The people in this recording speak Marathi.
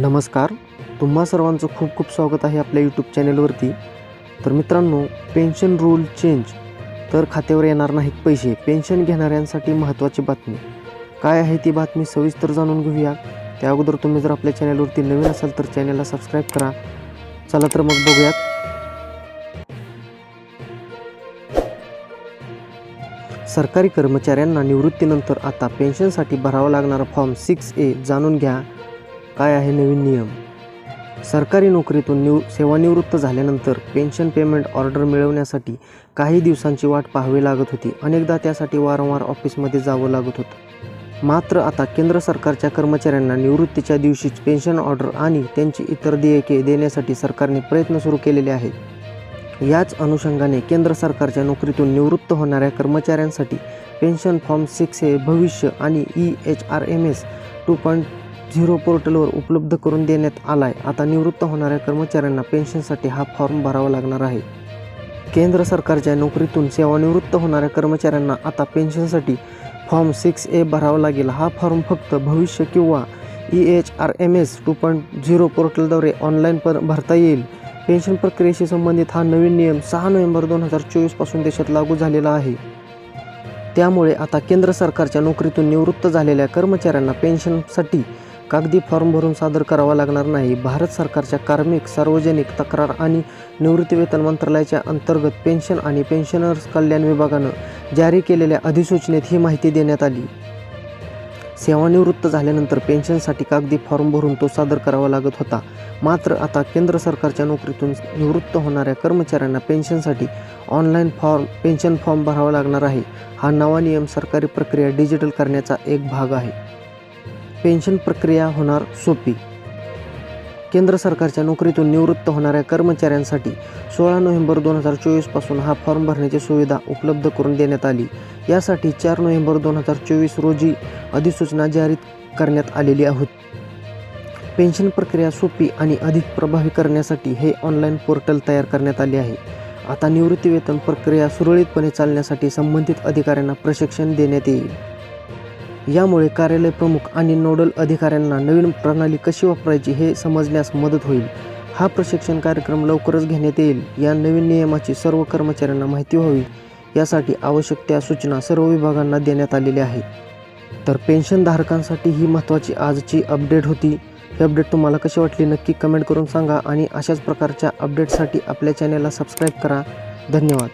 नमस्कार. तुम्हा सर्वांचं खूप खूप स्वागत आहे आपल्या यूट्यूब चॅनेलवरती तर मित्रांनो पेन्शन रूल चेंज तर खात्यावर येणार नाहीत पैसे. पेन्शन घेणाऱ्यांसाठी महत्त्वाची बातमी. काय आहे ती बातमी सविस्तर जाणून घेऊया. त्या अगोदर तुम्ही जर आपल्या चॅनलवरती नवीन असाल तर चॅनलला सबस्क्राईब करा. चला तर मग बघूयात. सरकारी कर्मचाऱ्यांना निवृत्तीनंतर आता पेन्शनसाठी भरावा लागणारा फॉर्म सिक्स ए जाणून घ्या. काय आहे नवीन नियम? सरकारी नोकरीतून निव सेवानिवृत्त झाल्यानंतर पेन्शन पेमेंट ऑर्डर मिळवण्यासाठी काही दिवसांची वाट पाहावी लागत होती. अनेकदा त्यासाठी वारंवार ऑफिसमध्ये जावं लागत होतं. मात्र आता केंद्र सरकारच्या कर्मचाऱ्यांना निवृत्तीच्या दिवशीच पेन्शन ऑर्डर आणि त्यांची इतर देयके देण्यासाठी सरकारने प्रयत्न सुरू केलेले आहेत. याच अनुषंगाने केंद्र सरकारच्या नोकरीतून निवृत्त होणाऱ्या कर्मचाऱ्यांसाठी पेन्शन फॉर्म सिक्स हे भविष्य आणि E H R M S two point zero पोर्टलवर उपलब्ध करून देण्यात आला आहे आता निवृत्त होणाऱ्या कर्मचाऱ्यांना पेन्शनसाठी हा फॉर्म भरावा लागणार आहे. केंद्र सरकारच्या नोकरीतून सेवानिवृत्त होणाऱ्या कर्मचाऱ्यांना आता पेन्शनसाठी फॉर्म सिक्स ए भरावा लागेल. हा फॉर्म फक्त भविष्य किंवा E H R M S two point zero पोर्टलद्वारे ऑनलाईन पर भरता येईल. पेन्शन प्रक्रियेशी संबंधित हा नवीन नियम सहा नोव्हेंबर दोन हजार चोवीसपासून देशात लागू झालेला आहे. त्यामुळे आता केंद्र सरकारच्या नोकरीतून निवृत्त झालेल्या कर्मचाऱ्यांना पेन्शनसाठी कागदी फॉर्म भरून सादर करावा लागणार नाही. भारत सरकारच्या कार्मिक सार्वजनिक तक्रार आणि निवृत्तीवेतन मंत्रालयाच्या अंतर्गत पेन्शन आणि पेन्शनर्स कल्याण विभागानं जारी केलेल्या अधिसूचनेत ही माहिती देण्यात आली. सेवानिवृत्त झाल्यानंतर पेन्शनसाठी कागदी फॉर्म भरून तो सादर करावा लागत होता. मात्र आता केंद्र सरकारच्या नोकरीतून निवृत्त होणाऱ्या कर्मचाऱ्यांना पेन्शनसाठी ऑनलाईन फॉर्म पेन्शन फॉर्म भरावा लागणार आहे. हा नवा नियम सरकारी प्रक्रिया डिजिटल करण्याचा एक भाग आहे. पेन्शन प्रक्रिया होणार सोपी. केंद्र सरकारच्या नोकरीतून निवृत्त होणाऱ्या कर्मचाऱ्यांसाठी सोळा नोव्हेंबर दोन हजार चोवीसपासून हा फॉर्म भरण्याची सुविधा उपलब्ध करून देण्यात आली. यासाठी चार नोव्हेंबर दोन हजार चोवीस रोजी अधिसूचना जारी करण्यात आलेली आहोत पेन्शन प्रक्रिया सोपी आणि अधिक प्रभावी करण्यासाठी हे ऑनलाईन पोर्टल तयार करण्यात आले आहे. आता निवृत्तीवेतन प्रक्रिया सुरळीतपणे चालण्यासाठी संबंधित अधिकाऱ्यांना प्रशिक्षण देण्यात येईल. यामुळे कार्यालय प्रमुख आणि नोडल अधिकाऱ्यांना नवीन प्रणाली कशी वापरायची हे समजण्यास मदत होईल. हा प्रशिक्षण कार्यक्रम लवकरच घेण्यात येईल. या नवीन नियमाची सर्व कर्मचाऱ्यांना माहिती व्हावी. यासाठी आवश्यक त्या सूचना सर्व विभागांना देण्यात आलेल्या आहेत. तर पेन्शनधारकांसाठी ही महत्त्वाची आजची अपडेट होती. ही अपडेट तुम्हाला कशी वाटली नक्की कमेंट करून सांगा आणि अशाच प्रकारच्या अपडेटसाठी आपल्या चॅनलला सबस्क्राईब करा. धन्यवाद.